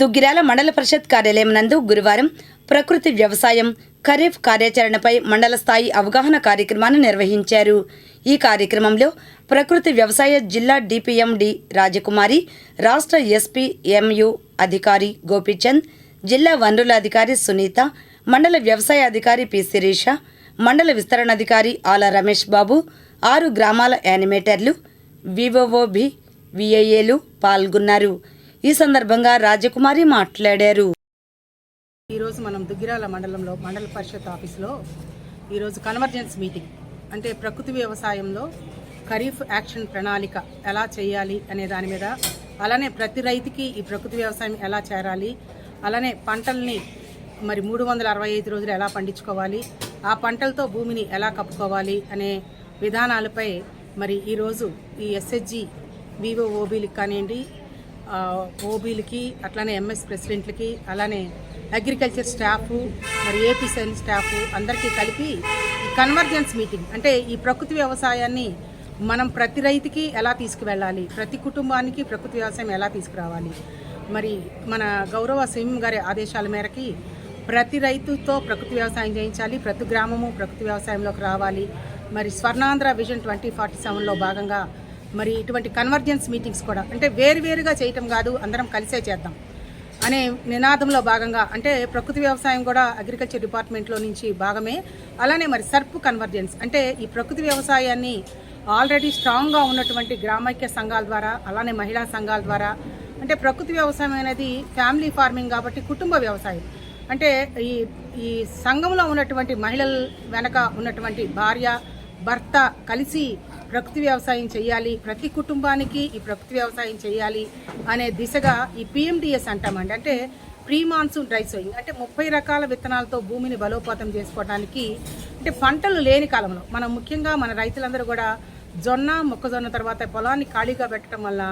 దుగ్గిరాల మండల పరిషత్ కార్యాలయం నందు గురువారం ప్రకృతి వ్యవసాయం ఖరీఫ్ కార్యాచరణపై మండల స్థాయి అవగాహన కార్యక్రమాన్ని నిర్వహించారు. ఈ కార్యక్రమంలో ప్రకృతి వ్యవసాయ జిల్లా డిపిఎండి రాజకుమారి రాష్ట్ర ఎస్పీ ఎంయు అధికారి గోపీచంద్ జిల్లా వనరుల అధికారి సునీత మండల వ్యవసాయ అధికారి పి శిరీష మండల విస్తరణాధికారి ఆల రమేష్ బాబు ఆరు గ్రామాల యానిమేటర్లు వివోఓబి విఐఏలు పాల్గొన్నారు. ఈ సందర్భంగా రాజకుమారి మాట్లాడారు. ఈరోజు మనం దుగ్గిరాల మండలంలో మండల పరిషత్ ఆఫీస్లో ఈరోజు కన్వర్జెన్స్ మీటింగ్. అంటే ప్రకృతి వ్యవసాయంలో ఖరీఫ్ యాక్షన్ ప్రణాళిక ఎలా చేయాలి అనే దాని మీద అలానే ప్రతి రైతుకి ఈ ప్రకృతి వ్యవసాయం ఎలా చేరాలి అలానే పంటల్ని మరి మూడు వందల అరవై ఐదు రోజులు ఎలా పండించుకోవాలి ఆ పంటలతో భూమిని ఎలా కప్పుకోవాలి అనే విధానాలపై మరి ఈరోజు ఈ ఎస్హెచ్జి వివోఓబీలకు కానివ్వండి ఓబీలకి అట్లానే ఎంఎస్ ప్రెసిడెంట్లకి అలానే అగ్రికల్చర్ స్టాఫ్ మరి ఏపీ సెల్ స్టాఫ్ అందరికీ కలిపి కన్వర్జెన్స్ మీటింగ్ అంటే ఈ ప్రకృతి వ్యవసాయాన్ని మనం ప్రతి రైతుకి ఎలా తీసుకువెళ్ళాలి ప్రతి కుటుంబానికి ప్రకృతి వ్యవసాయం ఎలా తీసుకురావాలి. మరి మన గౌరవ సింహం గారి ఆదేశాల మేరకి ప్రతి రైతుతో ప్రకృతి వ్యవసాయం చేయించాలి ప్రతి గ్రామము ప్రకృతి వ్యవసాయంలోకి రావాలి. మరి స్వర్ణాంధ్ర విజన్ ట్వంటీ ఫార్టీ సెవెన్లో భాగంగా మరి ఇటువంటి కన్వర్జెన్స్ మీటింగ్స్ కూడా. అంటే వేరువేరుగా చేయటం కాదు అందరం కలిసే చేద్దాం అనే నినాదంలో భాగంగా అంటే ప్రకృతి వ్యవసాయం కూడా అగ్రికల్చర్ డిపార్ట్మెంట్లో నుంచి భాగమే. అలానే మరి సర్ప్ కన్వర్జెన్స్ అంటే ఈ ప్రకృతి వ్యవసాయాన్ని ఆల్రెడీ స్ట్రాంగ్గా ఉన్నటువంటి గ్రామైక్య సంఘాల ద్వారా అలానే మహిళా సంఘాల ద్వారా. అంటే ప్రకృతి వ్యవసాయం అనేది ఫ్యామిలీ ఫార్మింగ్ కాబట్టి కుటుంబ వ్యవసాయం. అంటే ఈ ఈ సంఘంలో ఉన్నటువంటి మహిళల వెనక ఉన్నటువంటి భార్య భర్త కలిసి ప్రకృతి వ్యవసాయం చేయాలి ప్రతి కుటుంబానికి ఈ ప్రకృతి వ్యవసాయం చేయాలి అనే దిశగా ఈ పిఎండిఎస్ అంటామండి. అంటే ప్రీ మాన్సూన్ డ్రై సోయింగ్. అంటే ముప్పై రకాల విత్తనాలతో భూమిని బలోపేతం చేసుకోవడానికి అంటే పంటలు లేని కాలంలో మనం ముఖ్యంగా మన రైతులందరూ కూడా జొన్న మొక్కజొన్న తర్వాత పొలాన్ని ఖాళీగా పెట్టడం వల్ల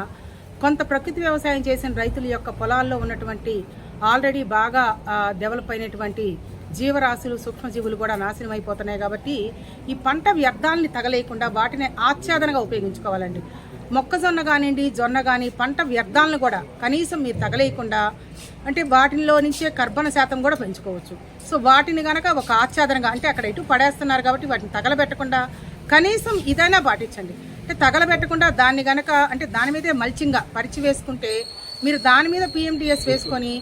కొంత ప్రకృతి వ్యవసాయం చేసిన రైతుల యొక్క పొలాల్లో ఉన్నటువంటి ఆల్రెడీ బాగా డెవలప్ అయినటువంటి జీవరాశులు సూక్ష్మజీవులు కూడా నాశనం అయిపోతున్నాయి కాబట్టి ఈ పంట వ్యర్థాలని తగలేయకుండా వాటిని ఆచ్ఛాదనగా ఉపయోగించుకోవాలండి. మొక్కజొన్న కానివ్వండి జొన్న కానీ పంట వ్యర్థాలను కూడా కనీసం మీరు తగలేయకుండా అంటే వాటిలో నుంచే కర్బన శాతం కూడా పెంచుకోవచ్చు. సో వాటిని కనుక ఒక ఆచ్ఛాదనగా అంటే అక్కడ ఇటు పడేస్తున్నారు కాబట్టి వాటిని తగలబెట్టకుండా కనీసం ఇదైనా పాటించండి. అంటే తగలబెట్టకుండా దాన్ని గనక అంటే దాని మీదే మల్చింగా పరిచి వేసుకుంటే మీరు దాని మీద పిఎండిఎస్ వేసుకొని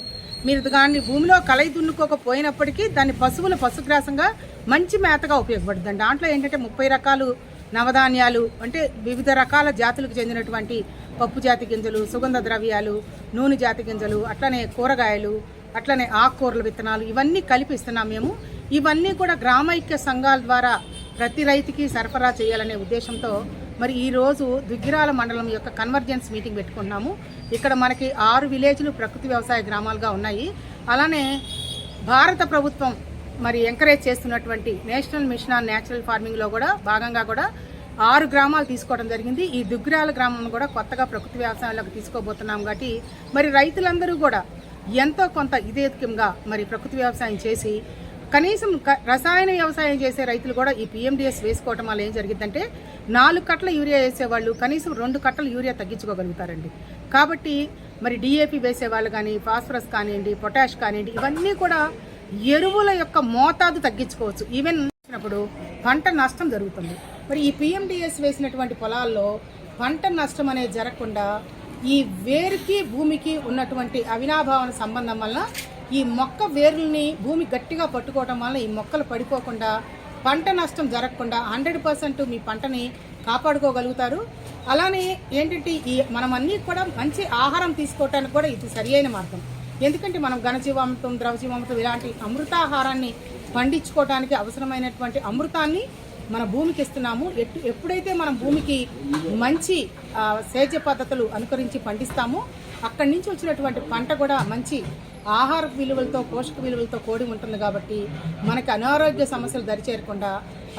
మీరు దాన్ని భూమిలో కలయి దున్నుకోకపోయినప్పటికీ దాన్ని పశువుల పశుగ్రాసంగా మంచి మేతగా ఉపయోగపడుతుంది దాంట్లో ఏంటంటే ముప్పై రకాలు నవధాన్యాలు అంటే వివిధ రకాల జాతులకు చెందినటువంటి పప్పు జాతి గింజలు సుగంధ ద్రవ్యాలు నూనె జాతి గింజలు అట్లనే కూరగాయలు అట్లనే ఆకుకూరల విత్తనాలు ఇవన్నీ కల్పిస్తున్నాం మేము. ఇవన్నీ కూడా గ్రామైక్య సంఘాల ద్వారా ప్రతి రైతుకి సరఫరా చేయాలనే ఉద్దేశంతో మరి ఈరోజు దుగ్గిరాల మండలం యొక్క కన్వర్జెన్స్ మీటింగ్ పెట్టుకున్నాము ఇక్కడ మనకి ఆరు విలేజ్లు ప్రకృతి వ్యవసాయ గ్రామాలుగా ఉన్నాయి. అలానే భారత ప్రభుత్వం మరి ఎంకరేజ్ చేస్తున్నటువంటి నేషనల్ మిషన్ ఆన్ న్యాచురల్ ఫార్మింగ్లో కూడా భాగంగా కూడా ఆరు గ్రామాలు తీసుకోవడం జరిగింది. ఈ దుగ్గిరాల గ్రామం కూడా కొత్తగా ప్రకృతి వ్యవసాయంలోకి తీసుకోబోతున్నాం కాబట్టి మరి రైతులందరూ కూడా ఎంతో కొంత ఇదేకంగా మరి ప్రకృతి వ్యవసాయం చేసి కనీసం రసాయన వ్యవసాయం చేసే రైతులు కూడా ఈ పిఎండిఎస్ వేసుకోవటం వల్ల ఏం జరిగిందంటే నాలుగు కట్టల యూరియా వేసేవాళ్ళు కనీసం రెండు కట్టలు యూరియా తగ్గించుకోగలుగుతారండి. కాబట్టి మరి డిఏపి వేసేవాళ్ళు కానీ ఫాస్ఫరస్ కానివ్వండి పొటాష్ కానివ్వండి ఇవన్నీ కూడా ఎరువుల యొక్క మోతాదు తగ్గించుకోవచ్చు. ఈవెన్ వేసినప్పుడు పంట నష్టం జరుగుతుంది. మరి ఈ పిఎండిఎస్ వేసినటువంటి పొలాల్లో పంట నష్టం అనేది జరగకుండా ఈ వేరుకి భూమికి ఉన్నటువంటి అవినాభావన సంబంధం వల్ల ఈ మొక్క వేరుల్ని భూమి గట్టిగా పట్టుకోవటం వల్ల ఈ మొక్కలు పడిపోకుండా పంట నష్టం జరగకుండా హండ్రెడ్ పర్సెంట్ మీ పంటని కాపాడుకోగలుగుతారు. అలానే ఏంటంటే ఈ మనం అన్నీ కూడా మంచి ఆహారం తీసుకోవటానికి కూడా ఇది సరి అయిన మార్గం. ఎందుకంటే మనం ఘనజీవామృతం ద్రవజీవామృతం ఇలాంటి అమృతాహారాన్ని పండించుకోవడానికి అవసరమైనటువంటి అమృతాన్ని మన భూమికి ఇస్తున్నాము. ఎట్టు ఎప్పుడైతే మనం భూమికి మంచి సేద్య పద్ధతులు అనుకరించి పండిస్తామో అక్కడి నుంచి వచ్చినటువంటి పంట కూడా మంచి ఆహార విలువలతో పోషక విలువలతో కూడి ఉంటుంది కాబట్టి మనకి అనారోగ్య సమస్యలు దరిచేరకుండా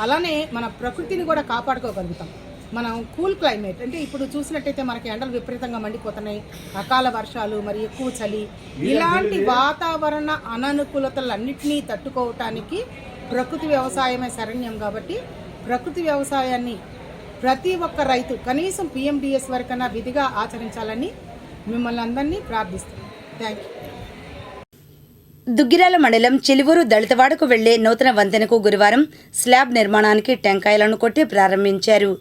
అలానే మన ప్రకృతిని కూడా కాపాడుకోగలుగుతాం. మనం కూల్ క్లైమేట్ అంటే ఇప్పుడు చూసినట్టయితే మనకి ఎండలు విపరీతంగా మండిపోతున్నాయి. అకాల వర్షాలు మరి ఎక్కువ చలి. ఇలాంటి వాతావరణ అననుకూలతలన్నింటినీ తట్టుకోవటానికి ప్రకృతి వ్యవసాయమే శరణ్యం కాబట్టి ప్రకృతి వ్యవసాయాన్ని ప్రతి ఒక్క రైతు కనీసం పిఎండిఎస్ వరకన్నా విధిగా ఆచరించాలని మిమ్మల్ని అందరినీ ప్రార్థిస్తాను థ్యాంక్ యూ దుగ్గిరాల మండలం చిలువూరు దళితవాడకు వెళ్ళే నూతన వంతెనకు గురువారం స్లాబ్ నిర్మాణానికి టెంకాయలను కొట్టి ప్రారంభించారు.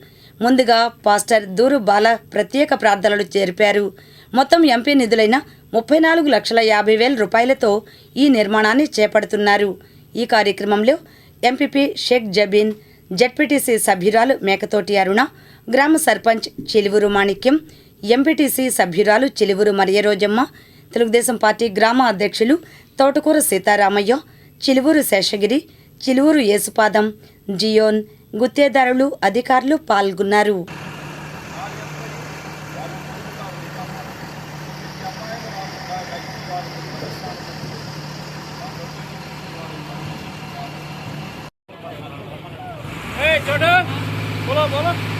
ముందుగా పాస్టర్ దూరు బాల ప్రత్యేక ప్రార్థనలు చేర్పారు మొత్తం ఎంపీ నిధులైన ముప్పై నాలుగు లక్షల యాభై వేల రూపాయలతో ఈ నిర్మాణాన్ని చేపడుతున్నారు. ఈ కార్యక్రమంలో ఎంపీపీ షేక్ జబీన్ జడ్పీటీసీ సభ్యురాలు మేకతోటి అరుణ గ్రామ సర్పంచ్ చిలువురు మాణిక్యం ఎంపీటీసీ సభ్యురాలు చిలువురు మరియరోజమ్మ తెలుగుదేశం పార్టీ గ్రామ అధ్యక్షులు తోటకూర సీతారామయ్య చిలువురు శేషగిరి చిలువురు యేసుపాదం జియోన్ గుత్తేదారులు అధికారులు పాల్గొన్నారు Hey, Jordan!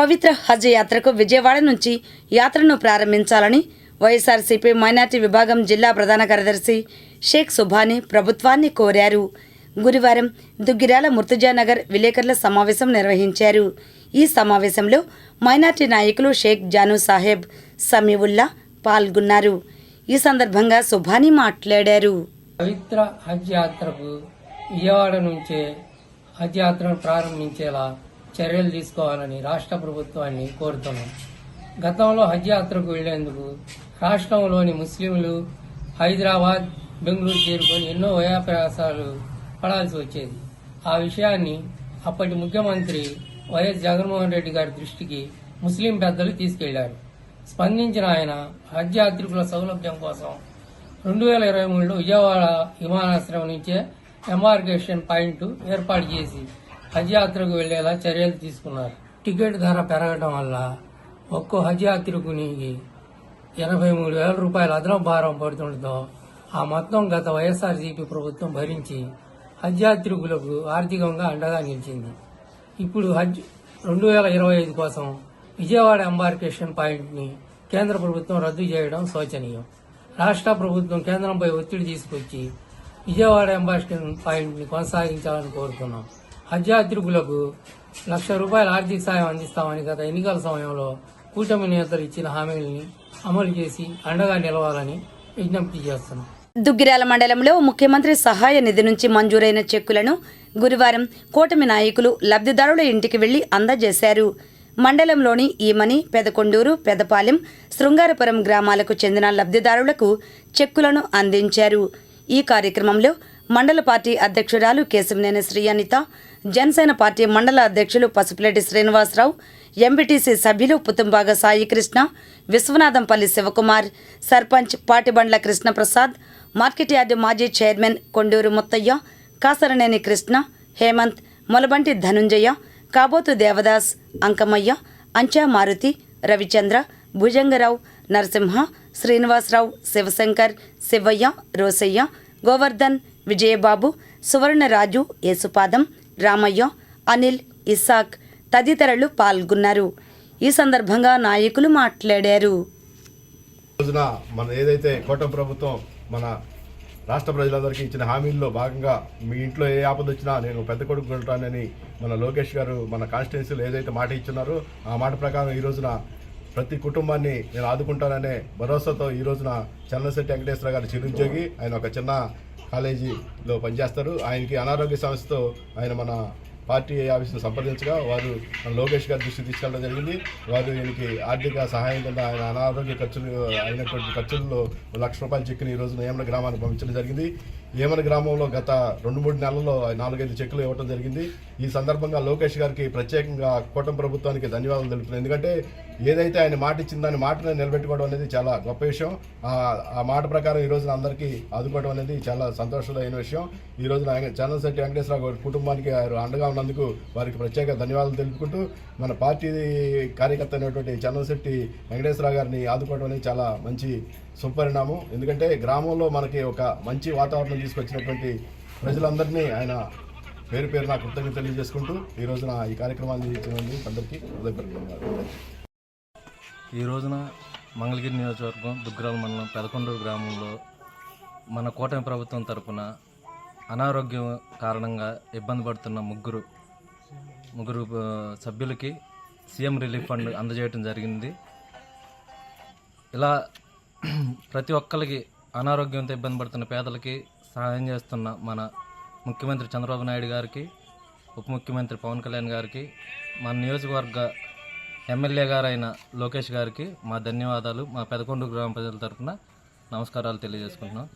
పవిత్ర హజ్ యాత్రకు విజయవాడ నుంచి యాత్రను ప్రారంభించాలని వైఎస్ఆర్సీపీ మైనార్టీ విభాగం జిల్లా ప్రధాన కార్యదర్శి షేక్ సుభాని ప్రభుత్వాన్ని కోరారు. గురువారం దుగ్గిరాల ముర్తుజానగర్ విలేకరుల సమావేశం నిర్వహించారు. ఈ సమావేశంలో మైనార్టీ నాయకులు షేక్ జాను సాహెబ్ సమీవుల్లా పాల్గొన్నారు. ఈ సందర్భంగా సుభాని మాట్లాడారు. పవిత్ర హజ్ యాత్రకు విజయవాడ నుంచే హజ్ యాత్రను ప్రారంభించేలా చర్యలు తీసుకోవాలని రాష్ట్ర ప్రభుత్వాన్ని కోరుతున్నాం. గతంలో హజ్ యాత్రకు వెళ్ళేందుకు రాష్ట్రంలోని ముస్లింలు హైదరాబాద్ బెంగళూరు చేరుకొని ఎన్నో వయాప్రయాసాలు పడాల్సి వచ్చేది. ఆ విషయాన్ని అప్పటి ముఖ్యమంత్రి వైఎస్ జగన్మోహన్ రెడ్డి గారి దృష్టికి ముస్లిం పెద్దలు తీసుకెళ్ళారు. స్పందించిన ఆయన హజ్ యాత్రికుల సౌలభ్యం కోసం రెండు వేల ఇరవై మూడులో విజయవాడ విమానాశ్రయం నుంచే ఎంబార్కేషన్ పాయింట్ ఏర్పాటు చేసి హజ్ యాత్రకు వెళ్ళేలా చర్యలు తీసుకున్నారు. టికెట్ ధర పెరగడం వల్ల ఒక్కో హజ్ యాత్రికునికి ఎనభై మూడు వేల రూపాయల అదనపు భారం పడుతుండటంతో ఆ మొత్తం గత వైఎస్ఆర్సీపీ ప్రభుత్వం భరించి హజ్ యాత్రికులకు ఆర్థికంగా అండగా నిలిచింది. ఇప్పుడు హజ్ రెండు వేల ఇరవై ఐదు కోసం విజయవాడ ఎంబార్కేషన్ పాయింట్ని కేంద్ర ప్రభుత్వం రద్దు చేయడం శోచనీయం. రాష్ట్ర ప్రభుత్వం కేంద్రంపై ఒత్తిడి తీసుకొచ్చి విజయవాడ ఎంబార్కేషన్ పాయింట్ని కొనసాగించాలని కోరుతున్నాం. హజ్యాత్రికులకు లక్ష రూపాయల ఆర్థిక సాయం అందిస్తామని గత ఎన్నికల సమయంలో కూటమి నేతలు ఇచ్చిన హామీలని అమలు చేసి అండగా నిలవాలని విజ్ఞప్తి చేస్తున్నాం దుగ్గిరాల మండలంలో ముఖ్యమంత్రి సహాయ నిధి నుంచి మంజూరైన చెక్కులను గురువారం కూటమి నాయకులు లబ్ధిదారుల ఇంటికి వెళ్ళి అందజేశారు. మండలంలోని ఈమని పెదకొండూరు పెదపాలెం శృంగారపురం గ్రామాలకు చెందిన లబ్ధిదారులకు చెక్కులను అందించారు. ఈ కార్యక్రమంలో మండల పార్టీ అధ్యక్షురాలు కేశవనేని శ్రీ అనిత జనసేన పార్టీ మండల అధ్యక్షులు పసుపులేటి శ్రీనివాసరావు ఎంబీటీసీ సభ్యులు పుతంబాగ సాయికృష్ణ విశ్వనాథంపల్లి శివకుమార్ సర్పంచ్ పాటిబండ్ల కృష్ణప్రసాద్ మార్కెట్ యార్డు మాజీ చైర్మన్ కొండూరు ముత్తయ్య కాసరనేని కృష్ణ హేమంత్ మొలబంటి ధనుంజయ కాబోతు దేవదాస్ అంకమయ్య అంచా మారుతి రవిచంద్ర భుజంగరావు నరసింహ శ్రీనివాసరావు శివశంకర్ శివయ్య రోసయ్య గోవర్ధన్ విజయబాబు సువర్ణరాజు యేసుపాదం రామయ్య అనిల్ ఇస్సాక్ తదితరులు పాల్గొన్నారు. ఈ సందర్భంగా నాయకులు మాట్లాడారు. రోజున మన ఏదైతే కోట ప్రభుత్వం మన రాష్ట్ర ప్రజలందరికీ ఇచ్చిన హామీల్లో భాగంగా మీ ఇంట్లో ఏ ఆపద వచ్చినా నేను పెద్ద కొడుకు ఉంటానని మన లోకేష్ గారు మన కాన్స్టిట్యున్సీలో ఏదైతే మాట ఇచ్చున్నారో ఆ మాట ప్రకారం ఈ రోజున ప్రతి కుటుంబాన్ని నేను ఆదుకుంటాననే భరోసాతో ఈ రోజున చంద్రశెట్టి వెంకటేశ్వర గారు చిరుద్యోగి ఆయన ఒక చిన్న కాలేజీలో పనిచేస్తారు. ఆయనకి అనారోగ్య సమస్యతో ఆయన మన పార్టీ ఆఫీసును సంప్రదించగా వారు లోకేష్ గారి దృష్టి తీసుకెళ్ళడం జరిగింది. వారు ఈయనకి ఆర్థిక సహాయం కింద ఆయన అనారోగ్య ఖర్చులు అయినటువంటి ఖర్చుల్లో లక్ష రూపాయల చెక్కుని ఈ రోజు ఏమన గ్రామానికి పంపించడం జరిగింది. ఏమని గ్రామంలో గత రెండు మూడు నెలల్లో నాలుగైదు చెక్కులు ఇవ్వడం జరిగింది. ఈ సందర్భంగా లోకేష్ గారికి ప్రత్యేకంగా కూటమి ప్రభుత్వానికి ధన్యవాదాలు తెలుపుతున్నాను ఎందుకంటే ఏదైతే ఆయన మాట ఇచ్చిన దాని మాటను నిలబెట్టుకోవడం అనేది చాలా గొప్ప విషయం. ఆ మాట ప్రకారం ఈ రోజున అందరికీ ఆదుకోవడం అనేది చాలా సంతోషమైన విషయం. ఈ రోజున చంద్రశెట్టి వెంకటేశ్వరరావు గారి కుటుంబానికి వారు అండగా ఉన్నందుకు వారికి ప్రత్యేక ధన్యవాదాలు తెలుపుకుంటూ మన పార్టీ కార్యకర్త అయినటువంటి చంద్రశెట్టి వెంకటేశ్వరరావు గారిని ఆదుకోవడం అనేది చాలా మంచి సుపరిణామం. ఎందుకంటే గ్రామంలో మనకి ఒక మంచి వాతావరణం తీసుకొచ్చినటువంటి ప్రజలందరినీ ఆయన పేరు పేరు నా కృతజ్ఞత తెలియజేసుకుంటూ ఈ రోజున ఈ కార్యక్రమాన్ని ఇచ్చినందుకు అందరికీ హృదయపూర్వక ఈ రోజున మంగళగిరి నియోజకవర్గం దుగ్గరాల మండలం పెదకొండూరు గ్రామంలో మన కూటమి ప్రభుత్వం తరపున అనారోగ్యం కారణంగా ఇబ్బంది పడుతున్న ముగ్గురు ముగ్గురు సభ్యులకి సీఎం రిలీఫ్ ఫండ్ అందజేయటం జరిగింది. ఇలా ప్రతి ఒక్కరికి అనారోగ్యంతో ఇబ్బంది పడుతున్న పేదలకి సహాయం చేస్తున్న మన ముఖ్యమంత్రి చంద్రబాబు నాయుడు గారికి ఉప ముఖ్యమంత్రి పవన్ కళ్యాణ్ గారికి మన నియోజకవర్గ ఎమ్మెల్యే గారైన లోకేష్ గారికి మా ధన్యవాదాలు. మా పెదకొండు గ్రామ ప్రజల తరఫున నమస్కారాలు తెలియజేసుకుంటున్నాం.